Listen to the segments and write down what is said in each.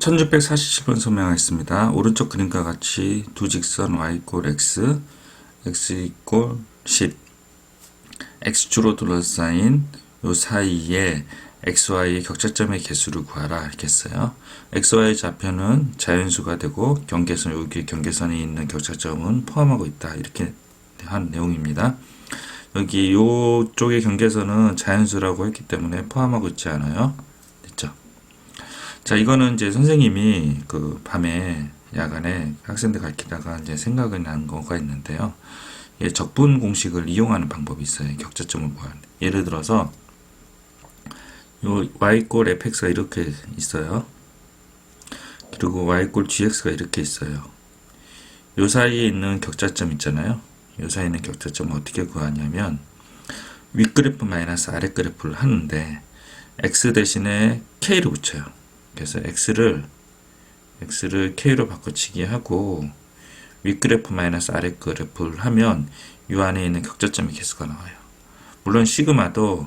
1647번 설명하겠습니다. 오른쪽 그림과 같이 두 직선 y 이꼴 x, x 이꼴 10, x축으로 둘러싸인 요 사이에 xy의 격차점의 개수를 구하라 했어요. xy의 좌표는 자연수가 되고 경계선 여기 경계선에 있는 격차점은 포함하고 있다 이렇게 한 내용입니다. 여기 요쪽의 경계선은 자연수라고 했기 때문에 포함하고 있지 않아요. 자, 이거는 이제 선생님이 그 밤에 야간에 학생들 가르치다가 이제 생각이 난 거가 있는데요. 예, 적분 공식을 이용하는 방법이 있어요. 격차점을 구하는. 예를 들어서 요 y꼴 fx가 이렇게 있어요. 그리고 y꼴 gx가 이렇게 있어요. 요 사이에 있는 격차점 있잖아요. 요 사이에 있는 격차점을 어떻게 구하냐면 윗그래프 마이너스 아랫그래프를 하는데 x 대신에 k를 붙여요. 그래서 x를 x를 k로 바꿔치기 하고 윗그래프 마이너스 아랫그래프를 하면 이 안에 있는 격차점의 개수가 나와요. 물론 시그마도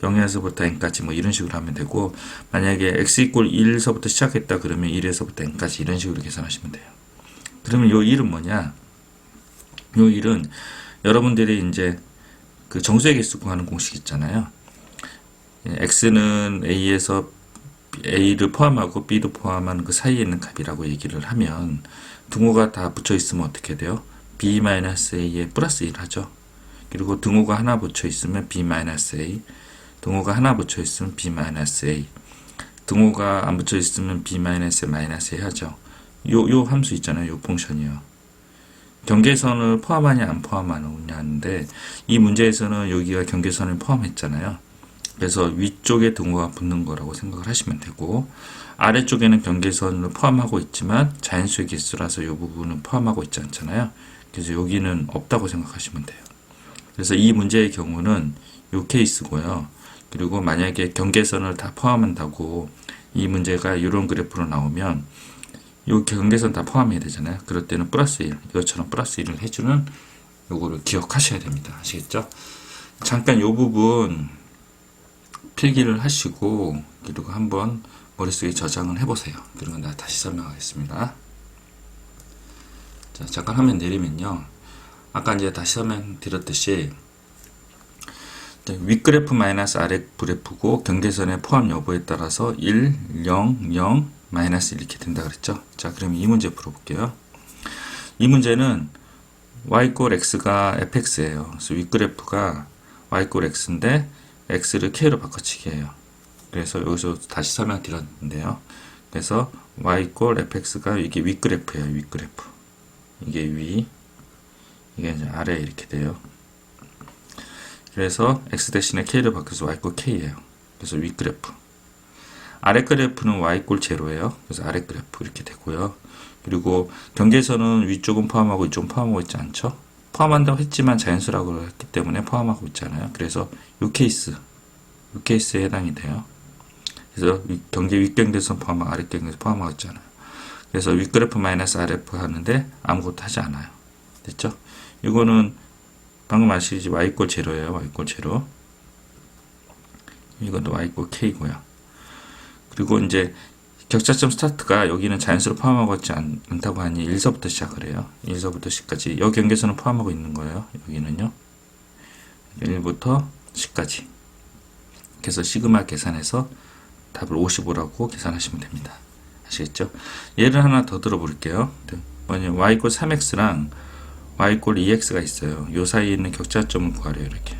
0에서부터 n까지 뭐 이런 식으로 하면 되고 만약에 x 이꼴 1에서부터 시작했다 그러면 1에서부터 n까지 이런 식으로 계산하시면 돼요. 그러면 요 1은 뭐냐? 요 1은 여러분들이 이제 그 정수의 개수 구하는 공식 있잖아요. 예, x는 a에서 a를 포함하고 b도 포함하는 그 사이에 있는 값이라고 얘기를 하면 등호가 다 붙여 있으면 어떻게 돼요? b-a에 플러스 1 하죠. 그리고 등호가 하나 붙여 있으면 b-a 등호가 하나 붙여 있으면 b-a 등호가 안 붙여 있으면 b-a 하죠. 요, 요 함수 있잖아요. 요 펑션이요. 경계선을 포함하냐 안 포함하느냐 하는데 이 문제에서는 여기가 경계선을 포함했잖아요. 그래서 위쪽에 등호가 붙는 거라고 생각을 하시면 되고 아래쪽에는 경계선을 포함하고 있지만 자연수의 개수라서 이 부분은 포함하고 있지 않잖아요. 그래서 여기는 없다고 생각하시면 돼요. 그래서 이 문제의 경우는 이 케이스고요. 그리고 만약에 경계선을 다 포함한다고 이 문제가 이런 그래프로 나오면 이 경계선 다 포함해야 되잖아요. 그럴 때는 플러스 1, 이것처럼 플러스 1을 해주는 요거를 기억하셔야 됩니다. 아시겠죠? 잠깐 이 부분 필기를 하시고 그리고 한번 머릿속에 저장을 해보세요. 그리고 나 다시 설명하겠습니다. 자, 잠깐 화면 내리면요. 아까 이제 다시 설명드렸듯이 윗 그래프 마이너스 아래 그래프고 경계선의 포함 여부에 따라서 1, 0, 0, 마이너스 이렇게 된다 그랬죠. 자, 그럼 이 문제 풀어볼게요. 이 문제는 y꼴 x가 fx예요. 그래서 윗 그래프가 y꼴 x인데 x를 k로 바꿔치기 해요. 그래서 여기서 다시 설명드렸는데요. 그래서 y꼴 fx가 이게 윗그래프예요. 윗그래프. 이게 위, 이게 이제 아래 이렇게 돼요. 그래서 x 대신에 k를 바꿔서 y꼴 k예요. 그래서 윗그래프. 아래 그래프는 y꼴 제로예요. 그래서 아래 그래프 이렇게 되고요. 그리고 경계선은 위쪽은 포함하고 이쪽은 포함하고 있지 않죠? 포함한다고 했지만 자연수라고 했기 때문에 포함하고 있잖아요. 그래서 이 케이스, 이 케이스에 해당이 돼요. 그래서 경계 윗경계선 포함하고 아래 경계선 포함하고 있잖아요. 그래서 윗그래프 마이너스 아래프 하는데 아무것도 하지 않아요. 됐죠? 이거는 방금 아시지 y꼴 제로예요. y꼴 제로. 이것도 y꼴 k고요. 그리고 이제 격차점 스타트가 여기는 자연수로 포함하고 있지 않, 다고 하니 1서부터 시작을 해요. 1서부터 10까지. 여기 경계선은 포함하고 있는 거예요. 여기는요. 1부터 10까지. 그래서 시그마 계산해서 답을 55라고 계산하시면 됩니다. 아시겠죠? 예를 하나 더 들어볼게요. 뭐냐 y 꼴 3x랑 y 꼴 2x가 있어요. 요 사이에 있는 격차점을 구하래요. 이렇게.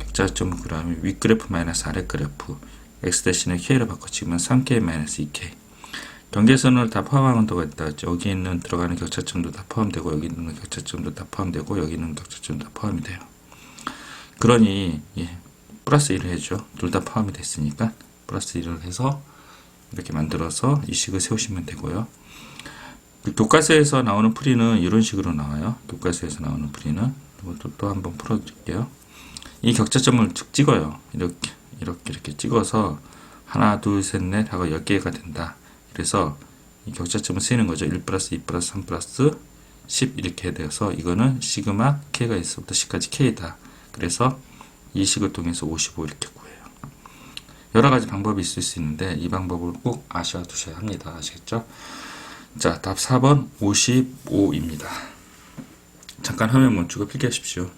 격차점을 구하면 윗그래프 마이너스 아랫그래프 x 대신에 k로 바꿔 치면 3k-2k 경계선을 다 포함한다고 했다. 여기 있는 들어가는 격차점도 다 포함되고 여기 있는 격차점도 다 포함되고 여기 있는 격차점도 다 포함이 돼요. 그러니 예, 플러스 1을 해줘. 둘 다 포함이 됐으니까 플러스 1을 해서 이렇게 만들어서 이 식을 세우시면 되고요. 그 교과서에서 나오는 풀이는 이런 식으로 나와요. 교과서에서 나오는 풀이는 이것도 또 한번 풀어드릴게요. 이 격차점을 쭉 찍어요. 이렇게 이렇게 이렇게 찍어서 하나 둘셋넷 하고 10개가 된다. 그래서 이 격차점을 쓰는 거죠. 1 플러스 2 플러스 3 플러스 10 이렇게 돼서 이거는 시그마 k가 있어부터 10까지 k다. 그래서 이 식을 통해서 55 이렇게 구해요. 여러 가지 방법이 있을 수 있는데 이 방법을 꼭 아셔 두셔야 합니다. 아시겠죠? 자, 답 4번 55입니다. 잠깐 화면 멈추고 필기하십시오.